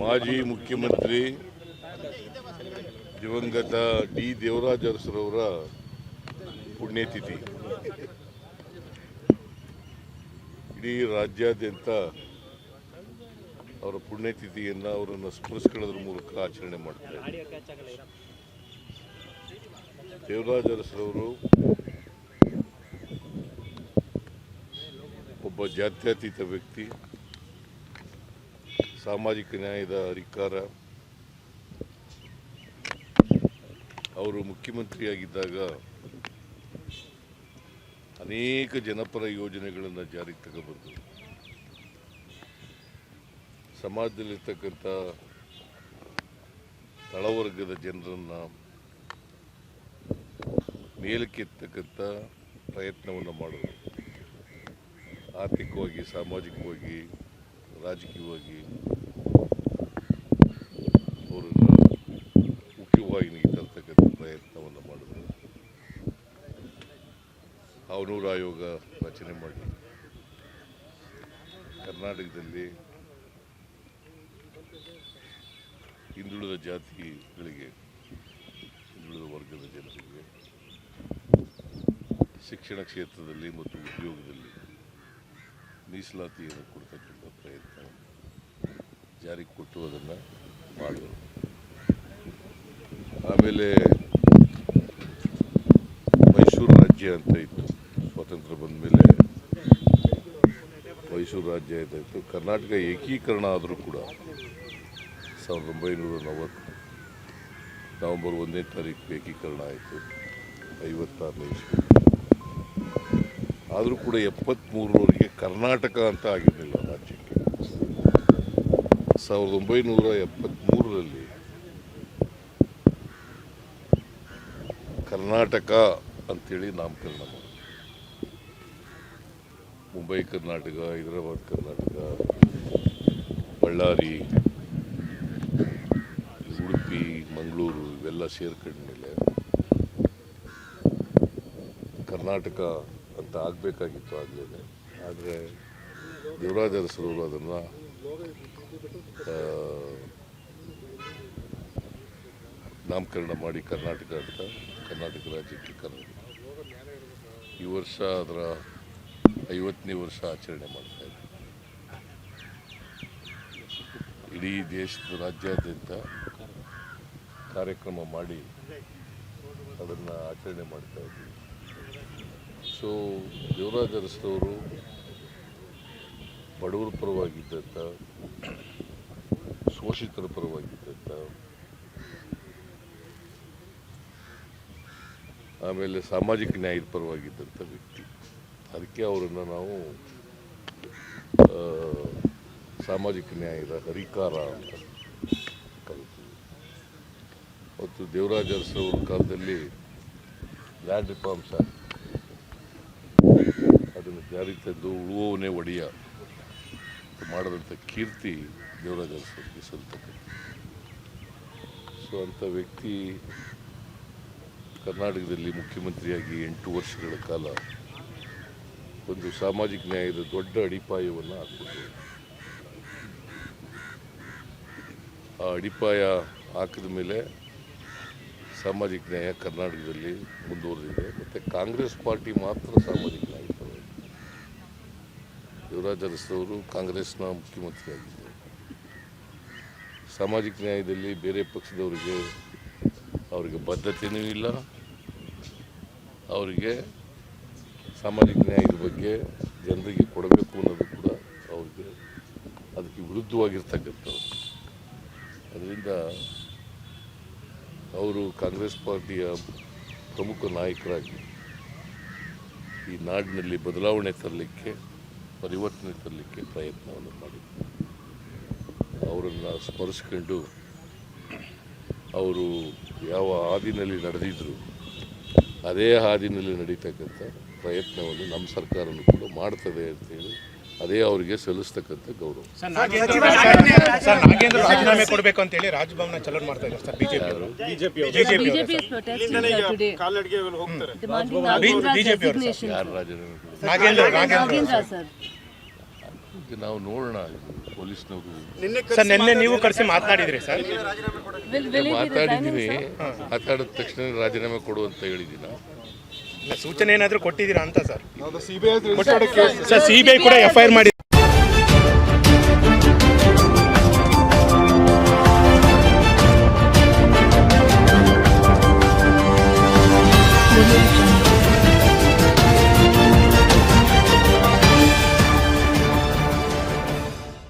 ಮಾಜಿ ಮುಖ್ಯಮಂತ್ರಿ ದಿವಂಗತ ಡಿ ದೇವರಾಜ ಅರಸರವರ ಪುಣ್ಯತಿಥಿ. ಇಡೀ ರಾಜ್ಯಾದ್ಯಂತ ಅವರ ಪುಣ್ಯತಿಥಿಯನ್ನು ಅವರನ್ನು ಸ್ಮರಿಸ್ಕೊಳ್ಳೋದ್ರ ಮೂಲಕ ಆಚರಣೆ ಮಾಡ್ತಾರೆ ದೇವರಾಜ ಅರಸರವರು ಒಬ್ಬ ಜಾತ್ಯತೀತ ವ್ಯಕ್ತಿ, ಸಾಮಾಜಿಕ ನ್ಯಾಯದ ಅಧಿಕಾರ, ಅವರು ಮುಖ್ಯಮಂತ್ರಿಯಾಗಿದ್ದಾಗ ಅನೇಕ ಜನಪರ ಯೋಜನೆಗಳನ್ನು ಜಾರಿಗೆ ತಗೊಬಂದರು. ಸಮಾಜದಲ್ಲಿರ್ತಕ್ಕಂಥ ತಳವರ್ಗದ ಜನರನ್ನು ಮೇಲಕ್ಕೆತ್ತಕ್ಕಂಥ ಪ್ರಯತ್ನವನ್ನು ಮಾಡಿದರು ಆರ್ಥಿಕವಾಗಿ, ಸಾಮಾಜಿಕವಾಗಿ, ರಾಜಕೀಯವಾಗಿ ಅವರನ್ನು ಮುಖ್ಯವಾಹಿನಿಗೆ ತರ್ತಕ್ಕಂಥ ಪ್ರಯತ್ನವನ್ನು ಮಾಡಿದರು. ಅವನೂರು ಆಯೋಗ ರಚನೆ ಮಾಡಿ. ಕರ್ನಾಟಕದಲ್ಲಿ ಹಿಂದುಳಿದ ಜಾತಿಗಳಿಗೆ, ಹಿಂದುಳಿದ ವರ್ಗದ ಜನರಿಗೆ ಶಿಕ್ಷಣ ಕ್ಷೇತ್ರದಲ್ಲಿ ಮತ್ತು ಉದ್ಯೋಗದಲ್ಲಿ ಮೀಸಲಾತಿಯನ್ನು ಕೊಡ್ತಕ್ಕಂಥ ಪ್ರಯತ್ನ ಜಾರಿಗೆ ಕೊಟ್ಟು ಅದನ್ನು ಮಾಡಿದರು ಆಮೇಲೆ ಮೈಸೂರು ರಾಜ್ಯ ಅಂತ ಇತ್ತು, ಸ್ವಾತಂತ್ರ್ಯ ಬಂದ ಮೇಲೆ ಮೈಸೂರು ರಾಜ್ಯ ಇದ್ದಾಯಿತು ಕರ್ನಾಟಕ ಏಕೀಕರಣ ಆದರೂ ಕೂಡ ಸಾವಿರದ ಒಂಬೈನೂರ ನಲವತ್ತು ನವಂಬರ್ ಒಂದನೇ ತಾರೀಕು ಏಕೀಕರಣ ಆಯಿತು, ಐವತ್ತಾರನೇ ಇಸ್ವಿ ಆದರೂ ಕೂಡ ಎಪ್ಪತ್ತ್ಮೂರರವರೆಗೆ ಕರ್ನಾಟಕ ಅಂತ ಆಗಿರಲಿಲ್ಲ ರಾಜ್ಯಕ್ಕೆ. ಸಾವಿರದ ಒಂಬೈನೂರ ಎಪ್ಪತ್ತ್ಮೂರರಲ್ಲಿ ಕರ್ನಾಟಕ ಅಂತೇಳಿ ನಾಮಕರಣ ಮುಂಬೈ ಕರ್ನಾಟಕ, ಹೈದರಾಬಾದ್ ಕರ್ನಾಟಕ, ಬಳ್ಳಾರಿ, ಉಡುಪಿ, ಮಂಗಳೂರು ಇವೆಲ್ಲ ಸೇರ್ಕೊಂಡ ಮೇಲೆ ಕರ್ನಾಟಕ ಆಗಬೇಕಾಗಿತ್ತು ಆಗಲೇ ಆದರೆ ದೇವರಾಜ ಅರಸರು ಅದನ್ನು ನಾಮಕರಣ ಮಾಡಿ ಕರ್ನಾಟಕ ಅಂತ, ಕರ್ನಾಟಕ ರಾಜ್ಯಕ್ಕೆ ಕರೆದರು. ಈ ವರ್ಷ ಅದರ ಐವತ್ತನೇ ವರ್ಷ ಆಚರಣೆ ಮಾಡ್ತಾ ಇದೆ ಇಡೀ ದೇಶದ ರಾಜ್ಯಾದ್ಯಂತ ಕಾರ್ಯಕ್ರಮ ಮಾಡಿ ಅದನ್ನು ಆಚರಣೆ ಮಾಡ್ತಾ ಇದ್ದೀವಿ ಸೊ ದೇವರಾಜ ಅರಸರವರು ಬಡವರ ಪರವಾಗಿದ್ದಂಥ, ಶೋಷಿತರ ಪರವಾಗಿದ್ದಂಥ, ಆಮೇಲೆ ಸಾಮಾಜಿಕ ನ್ಯಾಯದ ಪರವಾಗಿದ್ದಂಥ ವ್ಯಕ್ತಿ. ಅದಕ್ಕೆ ಅವರನ್ನು ನಾವು ಸಾಮಾಜಿಕ ನ್ಯಾಯದ ಹರಿಕಾರ ಅಂತ ಕರಿತೀವಿ. ಮತ್ತು ದೇವರಾಜ ಅರಸರವರ ಕಾಲದಲ್ಲಿ ಲ್ಯಾಂಡ್ ರಿಫಾರ್ಮ್ಸ್ ಅದನ್ನು ಜಾರಿಗೆ ತಂದು ಉಳುವವನೇ ಒಡೆಯ. ಮಾಡಿದಂಥ ಕೀರ್ತಿ ದೇವರಾಜ ಅರಸರಿಗೆ ಸಲ್ತಕ್ಕಂಥ ಸೊ ಅಂಥ ವ್ಯಕ್ತಿ ಕರ್ನಾಟಕದಲ್ಲಿ ಮುಖ್ಯಮಂತ್ರಿಯಾಗಿ ಎಂಟು ವರ್ಷಗಳ ಕಾಲ ಒಂದು ಸಾಮಾಜಿಕ ನ್ಯಾಯದ ದೊಡ್ಡ ಅಡಿಪಾಯವನ್ನು ಹಾಕಿದ್ರು ಆ ಅಡಿಪಾಯ ಹಾಕಿದ ಮೇಲೆ ಸಾಮಾಜಿಕ ನ್ಯಾಯ ಕರ್ನಾಟಕದಲ್ಲಿ ಮುಂದುವರೆದಿದೆ. ಮತ್ತು ಕಾಂಗ್ರೆಸ್ ಪಾರ್ಟಿ ಮಾತ್ರ ಸಾಮಾಜಿಕ ನ್ಯಾಯ. ಯುವರಾಜ್ ಅರಸರವರು ಕಾಂಗ್ರೆಸ್ನ ಮುಖ್ಯಮಂತ್ರಿಯಾಗಿದ್ದರು. ಸಾಮಾಜಿಕ ನ್ಯಾಯದಲ್ಲಿ ಬೇರೆ ಪಕ್ಷದವರಿಗೆ ಅವರಿಗೆ ಬದ್ಧತೆಯೂ ಇಲ್ಲ. ಅವರಿಗೆ ಸಾಮಾಜಿಕ ನ್ಯಾಯದ ಬಗ್ಗೆ ಜನರಿಗೆ ಕೊಡಬೇಕು ಅನ್ನೋದು ಕೂಡ ಅವ್ರಿಗೆ ಅದಕ್ಕೆ ವಿರುದ್ಧವಾಗಿರ್ತಕ್ಕಂಥವ್ರು. ಅದರಿಂದ ಅವರು ಕಾಂಗ್ರೆಸ್ ಪಾರ್ಟಿಯ ಪ್ರಮುಖ ನಾಯಕರಾಗಿ ಈ ನಾಡಿನಲ್ಲಿ ಬದಲಾವಣೆ ತರಲಿಕ್ಕೆ ಪರಿವರ್ತನೆ ತರಲಿಕ್ಕೆ ಪ್ರಯತ್ನವನ್ನು ಮಾಡಿ ಅವರನ್ನು ಸ್ಮರಿಸ್ಕೊಂಡು ಅವರು ಯಾವ ಹಾದಿನಲ್ಲಿ ನಡೆದಿದ್ರು, ಅದೇ ಹಾದಿನಲ್ಲಿ ನಡೀತಕ್ಕಂಥ ಪ್ರಯತ್ನವನ್ನು ನಮ್ಮ ಸರ್ಕಾರನೂ ಕೂಡ ಮಾಡ್ತದೆ ಅಂತೇಳಿ ಅದೇ ಅವರಿಗೆ ಸಲ್ಲಿಸ್ತಕ್ಕಂಥ ಗೌರವ. ಸರ್ ನಾಗೇಂದ್ರ ರಾಜೀನಾಮೆ ಕೊಡಬೇಕು ಅಂತ ಹೇಳಿ ರಾಜಭವನ ಚಲನ್ ಮಾಡ್ತಾ ಇದ್ದಾರೆ ಸರ್ ಬಿಜೆಪಿ ಯಾರು? ರಾಜೀನಾಮೆ ನಾವು ನೋಡೋಣ ಪೊಲೀಸ್ನವರು ಸರ್ ನಿನ್ನೆ ನೀವು ಕರೆಸಿ ಮಾತನಾಡಿದ್ರಿ ಸರ್. ಮಾತಾಡಿದ್ದೀನಿ. ಮಾತಾಡಿದ ತಕ್ಷಣ ರಾಜೀನಾಮೆ ಕೊಡು ಅಂತ ಹೇಳಿದ್ದೀನಿ. ಸೂಚನೆ ಏನಾದರೂ ಕೊಟ್ಟಿದ್ದೀರಾ ಅಂತ ಸರ್? ಸರ್ ಸಿಬಿಐ ಕೂಡ ಎಫ್ ಐ ಮಾಡಿ